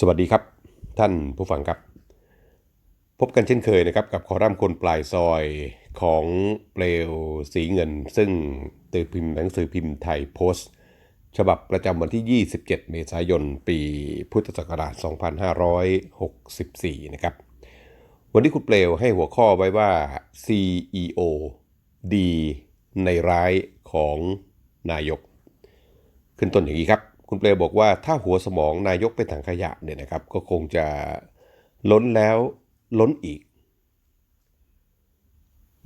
สวัสดีครับ ท่านผู้ฟังครับ พบกันเช่นเคยนะครับกับคอรัมน์คนปลายซอยของเปลวสีเงิน ซึ่งตีพิมพ์หนังสือพิมพ์ไทยโพสต์ ฉบับประจำวันที่ 27 เมษายน ปีพุทธศักราช 2564 นะครับ วันนี้คุณเปลวให้หัวข้อไว้ว่า CEO ดีในร้ายของนายก ขึ้นต้นอย่างนี้ครับ คุณเปลบอกว่าถ้าหัวสมองนายกเป็นถังขยะเนี่ยนะครับ ก็คงจะล้นแล้วล้นอีก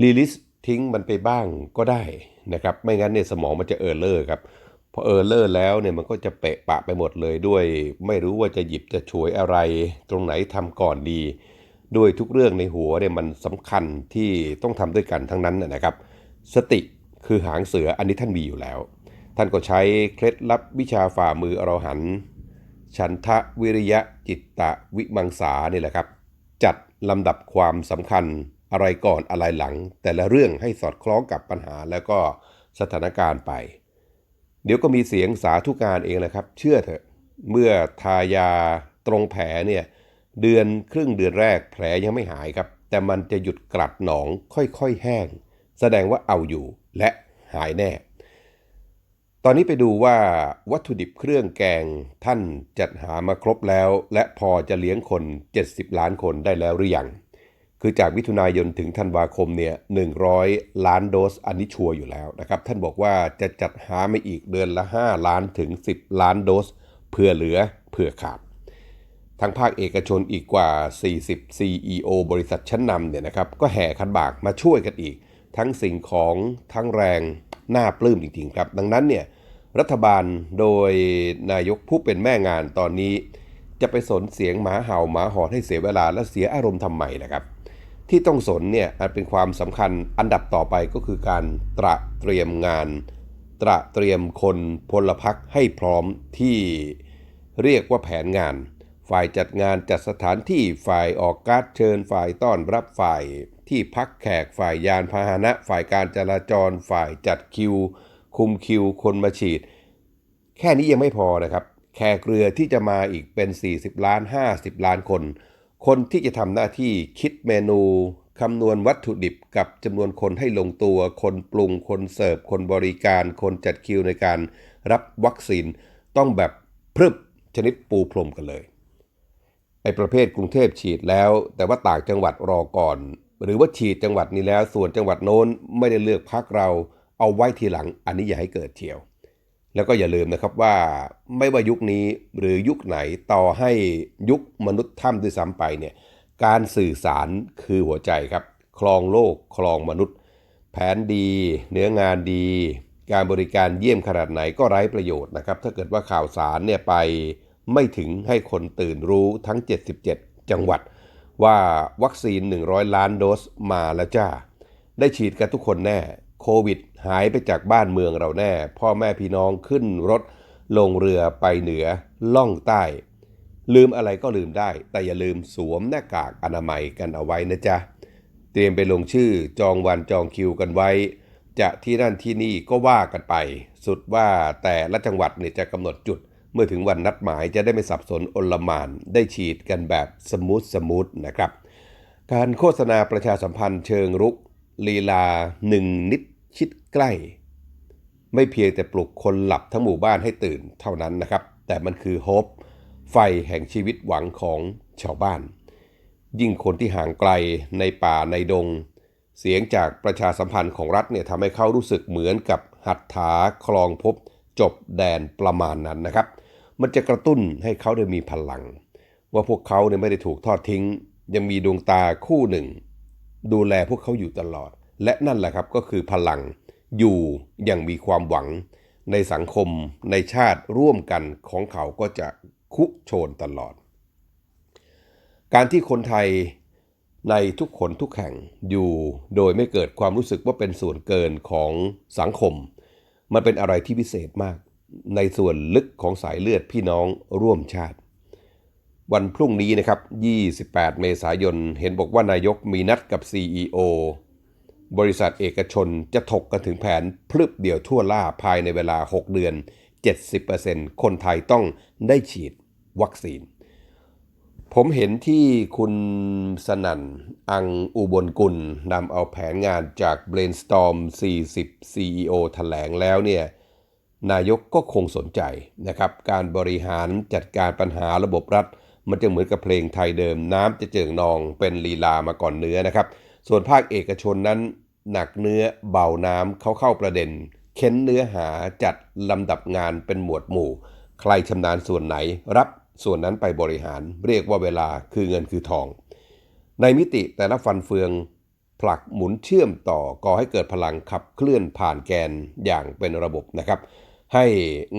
รีลิสทิ้งมันไปบ้างก็ได้นะครับ ไม่งั้นเนี่ยสมองมันจะเออร์เลอร์ครับพอเออร์เลอร์แล้วเนี่ยมันก็จะเปะปะไปหมดเลยด้วย ไม่รู้ว่าจะหยิบจะฉวยอะไร ตรงไหนทำก่อนดี ด้วยทุกเรื่องในหัวเนี่ยมันสำคัญที่ต้องทำด้วยกันทั้งนั้นนะครับ สติคือหางเสืออันนี้ท่านมีอยู่แล้ว ท่านก็ใช้เคล็ดลับวิชาฝ่ามืออรหันฉันทะวิริยะจิตตะวิมังสานี่แหละครับ จัดลำดับความสำคัญอะไรก่อนอะไรหลัง แต่ละเรื่องให้สอดคล้องกับปัญหาแล้วก็สถานการณ์ไป เดี๋ยวก็มีเสียงสาธุการเองแหละครับ เชื่อเถอะเมื่อทายาตรงแผลเนี่ยเดือนครึ่งเดือนแรกแผลยังไม่หายครับ แต่มันจะหยุดกรัดหนองค่อยๆแห้ง แสดงว่าเอาอยู่และหายแน่ ตอนนี้ไปดูว่าวัตถุดิบเครื่องแกงท่านจัดหามาครบแล้ว และพอจะเลี้ยงคน 70 ล้านคนได้แล้วหรือยัง คือจากมิถุนายนถึงธันวาคมเนี่ย100 ล้านโดสอันนี้ชัวร์อยู่แล้วนะครับ ท่านบอกว่าจะจัดหามาอีกเดือนละ 5 ล้านถึง 10 ล้านโดสเพื่อเหลือเพื่อขาดทางภาคเอกชนอีกกว่า 40 CEO บริษัทชั้นนำเนี่ยนะครับ ก็แห่ขันบากมาช่วยกันอีก ทั้งสิ่งของทั้งแรง น่าปลื้มจริงๆครับ ดังนั้นเนี่ยรัฐบาลโดยนายกผู้เป็นแม่งานตอนนี้ จะไปสนเสียงหมาเห่าหมาหอนให้เสียเวลาและเสียอารมณ์ทำไมนะครับ ที่ต้องสนเนี่ยอันเป็นความสำคัญอันดับต่อไปก็คือการตระเตรียมงาน ตระเตรียมคนพลพรรคให้พร้อมที่เรียกว่าแผนงาน ฝ่ายจัดงานจัดสถานที่ฝ่ายออกการ์ดเชิญฝ่ายต้อนรับฝ่ายที่พักแขกฝ่ายยานพาหนะ ฝ่ายการจราจร ฝ่ายจัดคิว คุมคิว คนมาฉีด แค่นี้ยังไม่พอนะครับ แขกเรือที่จะมาอีกเป็น 40 ล้าน 50 ล้านคน คนที่จะทำหน้าที่คิดเมนูคำนวณวัตถุดิบกับจำนวนคนให้ลงตัว คนปรุง คนเสิร์ฟ คนบริการ คนจัดคิวในการรับวัคซีน ต้องแบบพรึบชนิดปูพรมกันเลย ไอ้ประเภทกรุงเทพฉีดแล้ว แต่ว่าต่างจังหวัดรอก่อน หรือว่าฉีดจังหวัดนี้แล้ว ส่วนจังหวัดโน้นไม่ได้เลือกพักเราเอาไว้ทีหลังอันนี้อย่าให้เกิดเที่ยว แล้วก็อย่าลืมนะครับว่าไม่ว่ายุคนี้หรือยุคไหนต่อให้ยุคมนุษย์ถ้ำด้วยซ้ำไปเนี่ยการสื่อสารคือหัวใจครับคลองโลกคลองมนุษย์ แผนดี เนื้องานดี การบริการเยี่ยมขนาดไหนก็ไร้ประโยชน์นะครับถ้าเกิดว่าข่าวสารเนี่ยไปไม่ถึงให้คนตื่นรู้ทั้ง 77 จังหวัด ว่าวัคซีน 100 ล้านโดสมาแล้วจ้า ได้ฉีดกันทุกคนแน่ โควิดหายไปจากบ้านเมืองเราแน่ พ่อแม่พี่น้องขึ้นรถ ลงเรือไปเหนือล่องใต้ ลืมอะไรก็ลืมได้ แต่อย่าลืมสวมหน้ากากอนามัยกันเอาไว้นะจ๊ะ เตรียมไปลงชื่อจองวันจองคิวกันไว้ จะที่นั่นที่นี่ก็ว่ากันไป สุดว่าแต่ละจังหวัดเนี่ยจะกำหนดจุด เมื่อถึงวันนัดหมายจะได้ไม่สับสนอลมานได้ฉีดกันแบบสมูทสมูทนะครับ การโฆษณาประชาสัมพันธ์เชิงรุก ลีลาหนึ่งนิดชิดใกล้ ไม่เพียงแต่ปลุกคนหลับทั้งหมู่บ้านให้ตื่นเท่านั้นนะครับ แต่มันคือโฮปไฟแห่งชีวิตหวังของชาวบ้าน ยิ่งคนที่ห่างไกลในป่าในดง เสียงจากประชาสัมพันธ์ของรัฐเนี่ยทำให้เขารู้สึกเหมือนกับหัตถาคลองพบจบแดนประมาณนั้นนะครับ มันจะกระตุ้นให้เขาได้มีพลัง ว่าพวกเขาเนี่ยไม่ได้ถูกทอดทิ้ง ยังมีดวงตาคู่หนึ่ง ดูแลพวกเขาอยู่ตลอด และนั่นแหละครับก็คือพลังอยู่อย่างมีความหวัง ในสังคมในชาติร่วมกันของเขาก็จะคุโชนตลอด การที่คนไทยในทุกคนทุกแห่งอยู่โดยไม่เกิดความรู้สึกว่าเป็นส่วนเกินของสังคม มันเป็นอะไรที่พิเศษมาก ในส่วนลึกของสายเลือดพี่น้องร่วมชาติ วันพรุ่งนี้นะครับ 28 เมษายน เห็นบอกว่านายกมีนัดกับ CEO บริษัทเอกชนจะถกกันถึงแผนพลึบเดี่ยวทั่วล่าภายในเวลา 6 เดือน 70%คนไทยต้องได้ฉีดวัคซีน ผมเห็นที่คุณสนั่น อังอุบลกุลนำเอาแผนงานจาก Brainstorm 40 CEO แถลงแล้วเนี่ย นายกก็คงสนใจนะครับ การบริหารจัดการปัญหาระบบรัฐ มันจะเหมือนกับเพลงไทยเดิม น้ำจะเจิ่งนองเป็นลีลามาก่อนเนื้อนะครับ ส่วนภาคเอกชนนั้น หนักเนื้อเบาน้ำเขาเข้าประเด็น เค้นเนื้อหาจัดลำดับงานเป็นหมวดหมู่ ใครชำนาญส่วนไหนรับส่วนนั้นไปบริหารเรียกว่าเวลาคือเงินคือทอง ในมิติแต่ละฟันเฟืองผลักหมุนเชื่อมต่อก่อให้เกิดพลังขับเคลื่อนผ่านแกนอย่างเป็นระบบนะครับ ให้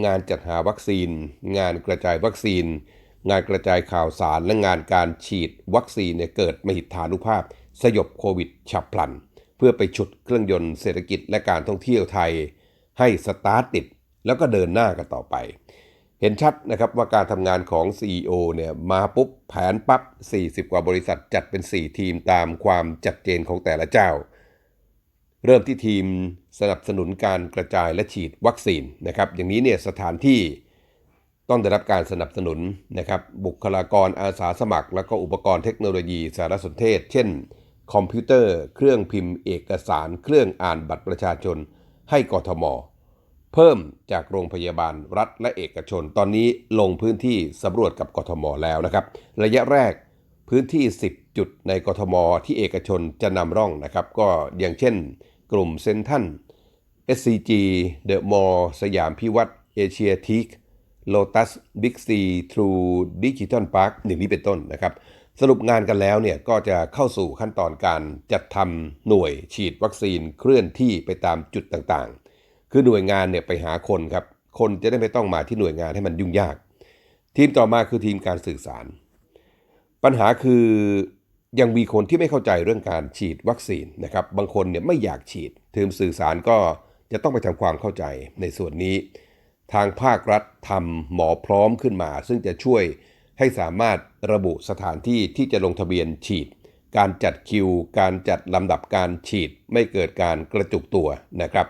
งานจัดหาวัคซีน งานกระจายวัคซีน งานกระจายข่าวสารและงานการฉีดวัคซีนเนี่ยเกิดมหิทธานุภาพ สยบโควิดฉับพลัน เพื่อไปฉุดเครื่องยนต์เศรษฐกิจและการท่องเที่ยวไทย ให้สตาร์ทติด แล้วก็เดินหน้ากันต่อไป เห็นชัดนะครับว่าการทำงานของ CEO เนี่ยมาปุ๊บแผนปับ๊บ 40 กว่าบริษัทจัดเป็น 4 ทีมตามความจัดเจนของแต่ละเจ้า เริ่มที่ทีมสนับสนุนการกระจายและฉีดวัคซีนนะครับ อย่างนี้เนี่ยสถานที่ต้องได้รับการสนับสนุนนะครับ บุคลากรอาสาสมัคร แล้วก็อุปกรณ์เทคโนโลยีสารสนเทศ เช่น คอมพิวเตอร์ เครื่องพิมพ์เอกสาร เครื่องอ่านบัตรประชาชน ให้กทม เพิ่มจากโรงพยาบาลรัฐและเอกชน ตอนนี้ลงพื้นที่สำรวจกับกทมแล้วนะครับ ระยะแรกพื้นที่ 10 จุดในกทม ที่เอกชนจะนำร่องนะครับ ก็อย่างเช่น กลุ่มเซนทัน SCG The Mall สยามพิวัตรเอเชียทีคโลตัสบิ๊กซีทรูดิจิทัลพาร์คหนึ่งนี้เป็นต้นนะครับ สรุปงานกันแล้วเนี่ยก็จะเข้าสู่ขั้นตอนการจัดทำหน่วยฉีดวัคซีนเคลื่อนที่ไปตามจุดต่างๆ คือหน่วยงานเนี่ยไปหาคนครับ คนจะได้ไม่ต้องมาที่หน่วยงานให้มันยุ่งยาก ทีมต่อมาคือทีมการสื่อสาร ปัญหาคือ ยังมีคนที่ไม่เข้าใจเรื่องการฉีดวัคซีนนะครับบางคนเนี่ยไม่อยากฉีดทีมสื่อสารก็จะต้องไปทำความเข้าใจในส่วนนี้ ทางภาครัฐทำหมอพร้อมขึ้นมา ซึ่งจะช่วยให้สามารถระบุสถานที่ที่จะลงทะเบียนฉีด การจัดคิว การจัดลำดับการฉีดไม่เกิดการกระจุกตัวนะครับ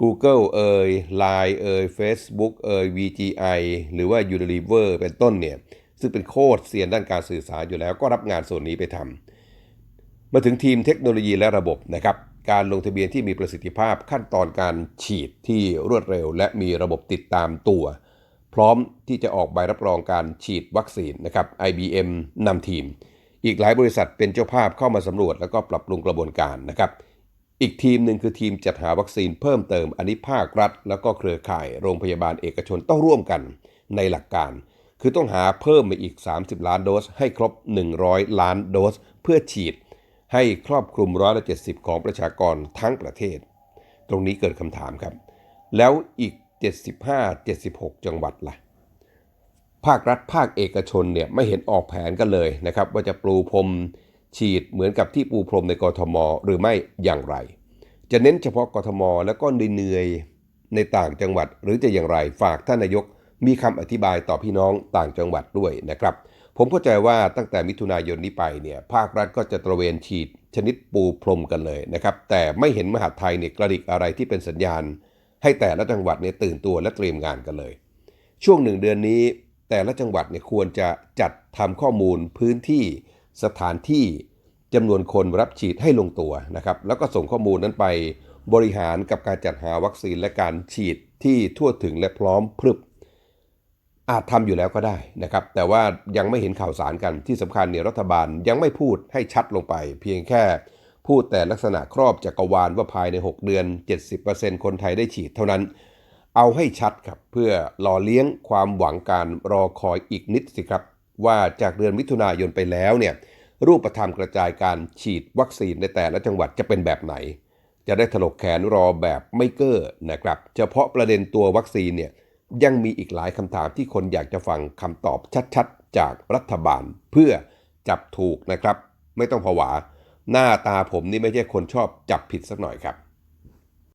Google เอ่ย Line เอ่ย Facebook เอ่ย VGI หรือว่า Unilever เป็นต้นเนี่ย ซึ่งเป็นโคตรเซียนด้านการสื่อสารอยู่แล้วก็รับงานส่วนนี้ไปทำมาถึงทีมเทคโนโลยีและระบบนะครับการลงทะเบียนที่มีประสิทธิภาพขั้นตอนการฉีดที่รวดเร็ว และมีระบบติดตามตัว พร้อมที่จะออกใบรับรองการฉีดวัคซีนนะครับ IBM นำทีม อีกหลายบริษัทเป็นเจ้าภาพเข้ามาสำรวจแล้วก็ปรับปรุงกระบวนการนะครับอีกทีมหนึ่งคือทีมจัดหาวัคซีนเพิ่มเติมอันนี้ภาครัฐ แล้วก็เครือข่ายโรงพยาบาลเอกชนต้องร่วมกันในหลักการ คือต้องหาเพิ่มมาอีก 30 ล้านโดส ให้ครบ 100 ล้านโดส เพื่อฉีด ให้ครอบคลุมร้อยละ70 ของประชากรทั้งประเทศ ตรงนี้เกิดคำถามครับ แล้วอีก 75-76 จังหวัดล่ะ ภาครัฐภาคเอกชนเนี่ยไม่เห็นออกแผนกันเลยนะครับ ว่าจะปลูพรมฉีดเหมือนกับที่ปูพรมในกรทม หรือไม่อย่างไร จะเน้นเฉพาะกรทม แล้วก็เหนื่อยในต่างจังหวัดหรือจะอย่างไรฝากท่านนายก มีคำอธิบายต่อพี่น้องต่างจังหวัดด้วยนะครับ ผมเข้าใจว่าตั้งแต่มิถุนายนนี้ไปเนี่ยภาครัฐก็จะตระเวนฉีดชนิดปูพรมกันเลยนะครับ แต่ไม่เห็นมหาไทยเนี่ยกระดิกอะไรที่เป็นสัญญาณ ให้แต่ละจังหวัดเนี่ยตื่นตัวและเตรียมงานกันเลย ช่วงหนึ่งเดือนนี้แต่ละจังหวัดเนี่ยควรจะจัดทำข้อมูลพื้นที่สถานที่จำนวนคนรับฉีดให้ลงตัวนะครับ แล้วก็ส่งข้อมูลนั้นไปบริหารกับการจัดหาวัคซีนและการฉีดที่ทั่วถึงและพร้อมพรึบ อาจทำอยู่แล้วก็ได้นะครับ แต่ว่ายังไม่เห็นข่าวสารกันที่สำคัญเนี่ยรัฐบาลยังไม่พูดให้ชัดลงไป เพียงแค่พูดแต่ลักษณะครอบจักรวาลว่าภายใน 6 เดือน 70%คนไทยได้ฉีดเท่านั้น เอาให้ชัดครับเพื่อหล่อเลี้ยงความหวังการรอคอยอีกนิดสิครับ ว่าจากเดือนมิถุนายนไปแล้วเนี่ยรูปธรรมกระจายการฉีดวัคซีนในแต่ละจังหวัดจะเป็นแบบไหน จะได้ถลกแขนรอแบบไม่เก้อนะครับ เฉพาะประเด็นตัววัคซีนเนี่ย ยังมีอีกหลายคำถามที่คนอยากจะฟังคำตอบชัดๆ จากรัฐบาลเพื่อจับถูกนะครับ ไม่ต้องผวา หน้าตาผมนี่ไม่ใช่คนชอบจับผิดสักหน่อยครับ